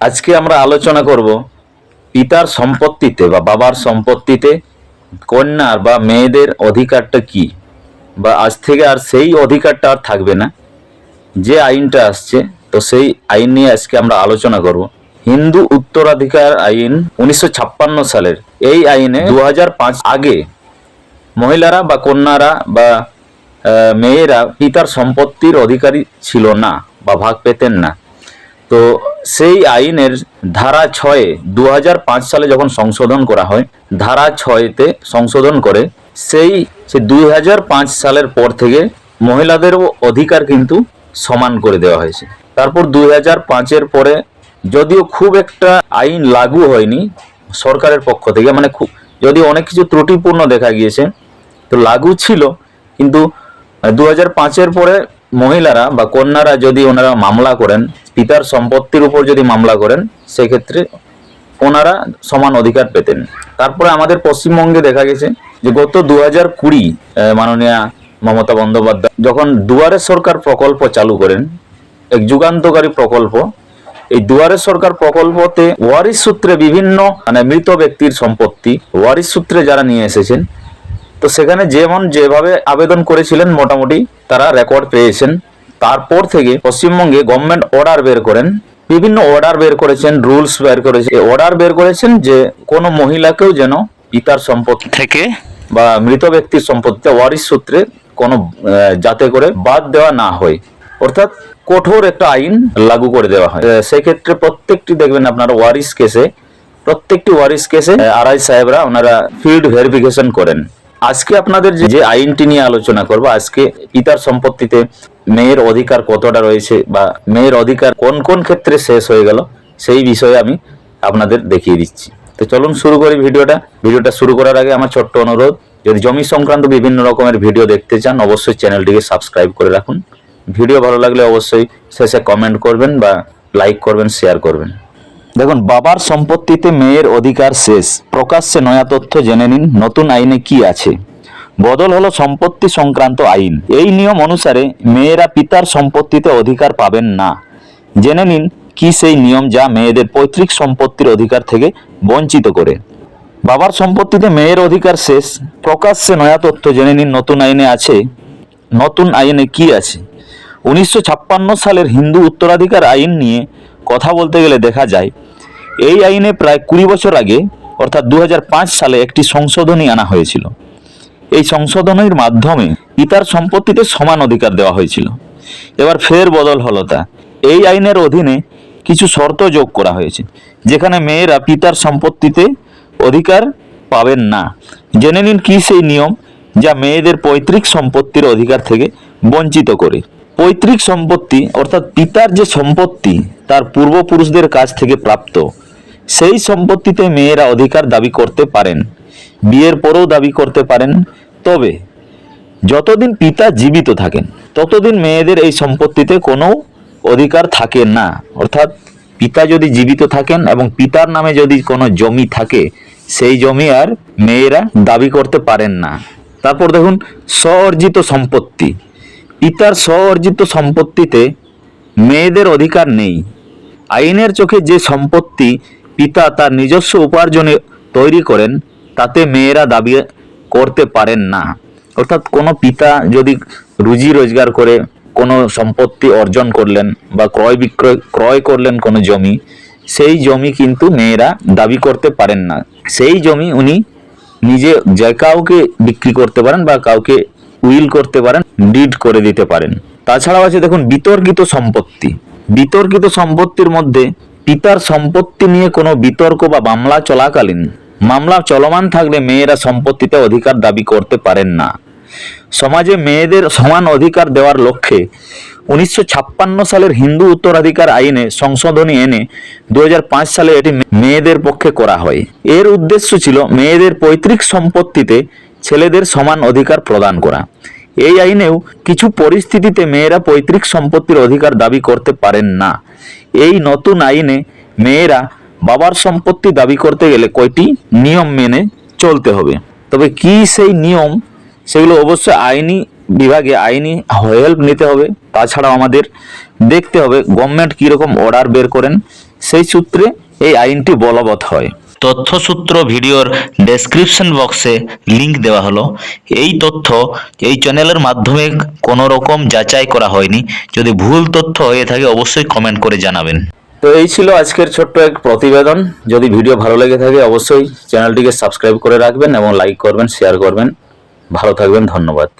আজকে আমরা আলোচনা করব পিতার সম্পত্তিতে বা বাবার সম্পত্তিতে কন্যার বা মেয়েদের অধিকারটা কি? বা আজ থেকে আর সেই অধিকারটা আর থাকবে না। যে আইনটা আসছে, তো সেই আইন নিয়ে আজকে আমরা আলোচনা করব। হিন্দু উত্তরাধিকার আইন উনিশশো ছাপ্পান্ন সালের। এই আইনে দু হাজার পাঁচ আগে মহিলারা বা কন্যারা বা মেয়েরা পিতার সম্পত্তির অধিকারী ছিল না বা ভাগ পেতেন না। তো সেই আইনের ধারা ছয়ে দু হাজার পাঁচ সালে যখন সংশোধন করা হয়, ধারা ছয়তে সংশোধন করে, সেই সে দুই হাজার পাঁচ সালের পর থেকে মহিলাদেরও অধিকার কিন্তু সমান করে দেওয়া হয়েছে। তারপর দুই পাঁচের পরে যদিও খুব একটা আইন লাগু হয়নি সরকারের পক্ষ থেকে মানে খুব, যদিও অনেক কিছু ত্রুটিপূর্ণ দেখা গিয়েছে, তো লাগু ছিল, কিন্তু দু হাজার পাঁচের পরে মহিলারা বা কন্যারা যদি ওনারা মামলা করেন, পিতার সম্পত্তির উপর যদি মামলা করেন, সেক্ষেত্রে ওনারা সমান অধিকার পেতেন। তারপরে আমাদের পশ্চিমবঙ্গে দেখা গেছে যে গত দু হাজার কুড়ি মাননীয়া মমতা বন্দ্যোপাধ্যায়, যখন দুয়ারে সরকার প্রকল্প চালু করেন, এক যুগান্তকারী প্রকল্প, এই দুয়ারে সরকার প্রকল্পতে ওয়ারিশ সূত্রে বিভিন্ন মানে মৃত ব্যক্তির সম্পত্তি ওয়ারিশ সূত্রে যারা নিয়ে এসেছেন, তো সেখানে যেমন যেভাবে আবেদন করেছিলেন, মোটামুটি তারা রেকর্ড পেয়েছেন। তারপর থেকে পশ্চিমবঙ্গে গভর্নমেন্ট অর্ডার বের করেন। বিভিন্ন অর্ডার বের করেছেন রুলস বের করেছেন। অর্ডার বের করেছেন যে কোনো মহিলাকেও যেন পিতার সম্পদ থেকে বা মৃত ব্যক্তির সম্পত্তিতে ওয়ারিস সূত্রে কোনো যাতে করে বাদ দেওয়া না হয়। অর্থাৎ কঠোর একটা আইন লাগু করে দেওয়া হয়। সেক্ষেত্রে প্রত্যেকটি দেখবেন আপনারা ওয়ারিস কেসে প্রত্যেকটি ওয়ারিস কেসে আরআই সাহেবরা ওনারা ফিল্ড ভেরিফিকেশন করেন। আজকে আপনাদের যে- আইনটি নিয়ে আলোচনা করব, আজকে পিতার সম্পত্তিতে মেয়ের অধিকার কতটা রয়েছে বা মেয়ের অধিকার কোন কোন ক্ষেত্রে শেষ হয়ে গেল, সেই বিষয়ে আমি আপনাদের দেখিয়ে দিচ্ছি। তো চলুন শুরু করি ভিডিওটা। ভিডিওটা শুরু করার আগে আমার ছোট্ট অনুরোধ, যদি জমি সংক্রান্ত বিভিন্ন রকমের ভিডিও দেখতে চান, অবশ্যই চ্যানেলটিকে সাবস্ক্রাইব করে রাখুন। ভিডিও ভালো লাগলে অবশ্যই শেষে কমেন্ট করবেন বা লাইক করবেন, শেয়ার করবেন। দেখুন, বাবার সম্পত্তিতে মেয়ের অধিকার শেষ। প্রকাশ্যে নয়া তথ্য জেনে নিন, নতুন আইনে কি আছে। বদল হলো সম্পত্তি সংক্রান্ত আইন। এই নিয়ম অনুসারে মেয়েরা পিতার সম্পত্তিতে অধিকার পাবেন না। জেনে নিন কি সেই নিয়ম যা মেয়েদের পৈতৃক সম্পত্তির অধিকার থেকে বঞ্চিত করে। বাবার সম্পত্তিতে মেয়ের অধিকার শেষ। প্রকাশ্যে নয়া তথ্য জেনে নিন, নতুন আইনে আছে। নতুন আইনে কি আছে? উনিশশো ছাপ্পান্ন সালের হিন্দু উত্তরাধিকার আইন নিয়ে কথা বলতে গেলে দেখা যায় এই আইনে প্রায় কুড়ি বছর আগে, অর্থাৎ দু হাজার পাঁচ সালে একটি সংশোধনী আনা হয়েছিল। এই সংশোধনীর মাধ্যমে পিতার সম্পত্তিতে সমান অধিকার দেওয়া হয়েছিল। এবার ফের বদল হলো তা। এই আইনের অধীনে কিছু শর্ত যোগ করা হয়েছে, যেখানে মেয়েরা পিতার সম্পত্তিতে অধিকার পাবেন না। জেনে নিন কি সেই নিয়ম যা মেয়েদের পৈতৃক সম্পত্তির অধিকার থেকে বঞ্চিত করে। পৈতৃক সম্পত্তি, অর্থাৎ পিতার যে সম্পত্তি, তার পূর্বপুরুষদের কাছ থেকে প্রাপ্ত। সেই সম্পত্তিতে মেয়েরা অধিকার দাবি করতে পারেন, বিয়ের পরেও দাবি করতে পারেন। তবে যতদিন পিতা জীবিত থাকেন, ততদিন মেয়েদের এই সম্পত্তিতে কোনো অধিকার থাকে না। অর্থাৎ পিতা যদি জীবিত থাকেন এবং পিতার নামে যদি কোনো জমি থাকে, সেই জমি আর মেয়েরা দাবি করতে পারেন না। তারপর দেখুন স্ব অর্জিত সম্পত্তি। পিতার স্ব অর্জিত সম্পত্তিতে মেয়েদের অধিকার নেই। আইনের চোখে যে সম্পত্তি পিতা তার নিজস্ব উপার্জনে তৈরি করেন, তাতে মেয়েরা দাবি করতে পারেন না। অর্থাৎ কোনো পিতা যদি রুজি রোজগার করে, কোনো সম্পত্তি অর্জন করলেন বা ক্রয় বিক্রয়, ক্রয় করলেন কোনো জমি, সেই জমি কিন্তু মেয়েরা দাবি করতে পারেন না। সেই জমি উনি নিজে যে কাউকে বিক্রি করতে পারেন বা কাউকে উইল করতে পারেন, ডিড করে দিতে পারেন। তাছাড়াও আছে দেখুন, বিতর্কিত সম্পত্তি। বিতর্কিত সম্পত্তির মধ্যে পিতার সম্পত্তি নিয়ে কোনো বিতর্ক বা মামলা চলাকালীন, মামলা চলমান থাকলে মেয়েরা সম্পত্তিতে অধিকার দাবি করতে পারেন না। সমাজে মেয়েদের সমান অধিকার দেওয়ার লক্ষ্যে উনিশশো ছাপ্পান্ন সালের হিন্দু উত্তরাধিকার আইনে সংশোধনী এনে দু হাজার পাঁচ সালে এটি মেয়েদের পক্ষে করা হয়। এর উদ্দেশ্য ছিল মেয়েদের পৈতৃক সম্পত্তিতে ছেলেদের সমান অধিকার প্রদান করা। এই আইনেও কিছু পরিস্থিতিতে মেয়েরা পৈতৃক সম্পত্তির অধিকার দাবি করতে পারেন না। এই নতুন আইনে মেয়েরা বাবার সম্পত্তি দাবি করতে গেলে কয়টি নিয়ম মেনে চলতে হবে। তবে কি সেই নিয়ম, সেগুলো অবশ্যই আইনি বিভাগে আইনি হেল্প নিতে হবে। তাছাড়াও আমাদের দেখতে হবে গভর্নমেন্ট কীরকম অর্ডার বের করেন, সেই সূত্রে এই আইনটি বলবৎ হয়। তথ্যসূত্র ভিডিওর ডেসক্রিপশন বক্সে লিংক দেওয়া হলো। এই তথ্য এই চ্যানেলের মাধ্যমে কোনো রকম যাচাই করা হয়নি। যদি ভুল তথ্য হয়ে থাকে, অবশ্যই কমেন্ট করে জানাবেন। তো এই ছিল আজকের ছোট্ট এক প্রতিবেদন। যদি ভিডিও ভালো লেগে থাকে, অবশ্যই চ্যানেলটিকে সাবস্ক্রাইব করে রাখবেন এবং লাইক করবেন শেয়ার করবেন। ভালো থাকবেন, ধন্যবাদ।